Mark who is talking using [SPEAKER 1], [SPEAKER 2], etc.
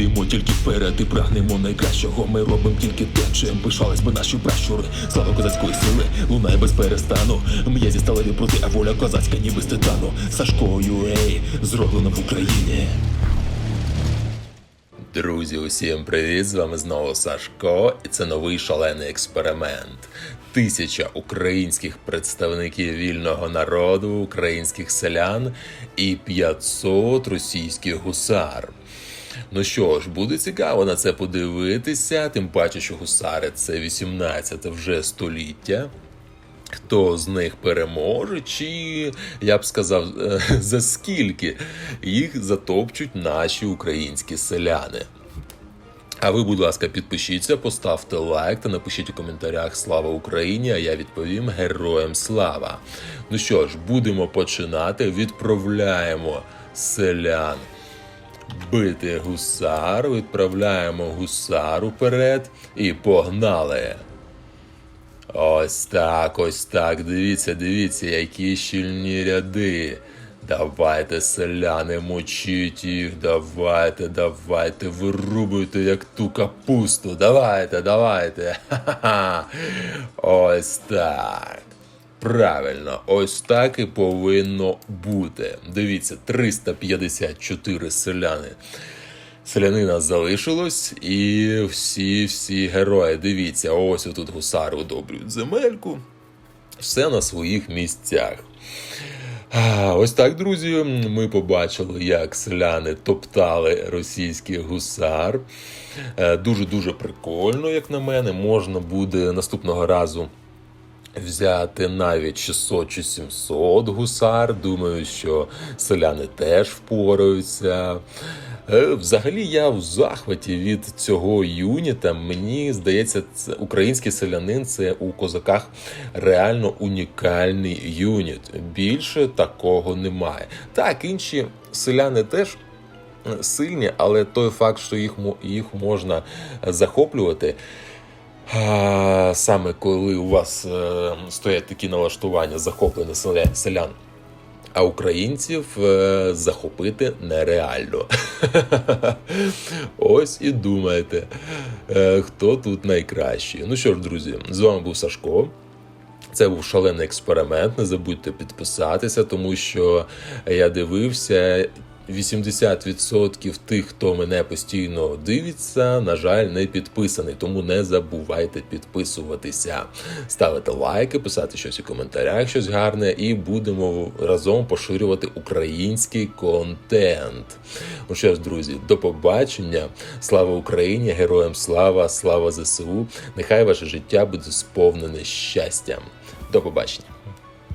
[SPEAKER 1] Йдемо тільки вперед і прагнемо найкращого. Ми робимо тільки те, чим пишались би наші пращури. Слава козацької сили, лунає без перестану. М'язі сталеві проти, а воля козацька, ніби з титану. Сашко Юей, зроблено в Україні. Друзі, усім привіт! З вами знову Сашко, і це новий шалений експеримент. Тисяча українських представників вільного народу, українських селян і 500 російських гусар. Ну що ж, буде цікаво на це подивитися, тим паче, що гусари це 18 вже століття. Хто з них переможе, чи я б сказав, за скільки їх затопчуть наші українські селяни. А ви, будь ласка, підпишіться, поставте лайк та напишіть у коментарях Слава Україні! А я відповім Героям слава! Ну що ж, будемо починати. Відправляємо селян бити гусар, відправляємо гусар уперед і погнали! Ось так, ось так. Дивіться, дивіться, які щільні ряди. Давайте, селяни, мочіть їх, давайте, давайте, вирубуйте як ту капусту. Давайте, давайте. Ха-ха-ха. Ось так. Правильно, ось так і повинно бути. Дивіться, 354 селяни. Селянина залишилось, і всі всі герої. Дивіться, ось отут гусари удобрюють земельку. Все на своїх місцях. Ось так, друзі. Ми побачили, як селяни топтали російський гусар. Дуже дуже прикольно, як на мене. Можна буде наступного разу. Взяти навіть 600 чи 700 гусар. Думаю, що селяни теж впораються. Е, Взагалі, я в захваті від цього юніта. Мені здається, це український селянин це у козаках реально унікальний юніт. Більше такого немає. Так, інші селяни теж. Сильні, але той факт, що їх їх можна захоплювати, а, саме коли у вас е, стоять такі налаштування захоплення селян, а українців е, захопити нереально. Ось і думаєте, е, хто тут найкращий. Ну що ж, друзі, з вами був Сашко. Це був шалений експеримент. Не забудьте підписатися, тому що я дивився. 80% тих, хто мене постійно дивиться, на жаль, не підписаний. Тому не забувайте підписуватися, ставити лайки, писати щось у коментарях, щось гарне, і будемо разом поширювати український контент. Ну що ж, друзі, до побачення. Слава Україні! Героям слава, слава ЗСУ! Нехай ваше життя буде сповнене щастям. До побачення.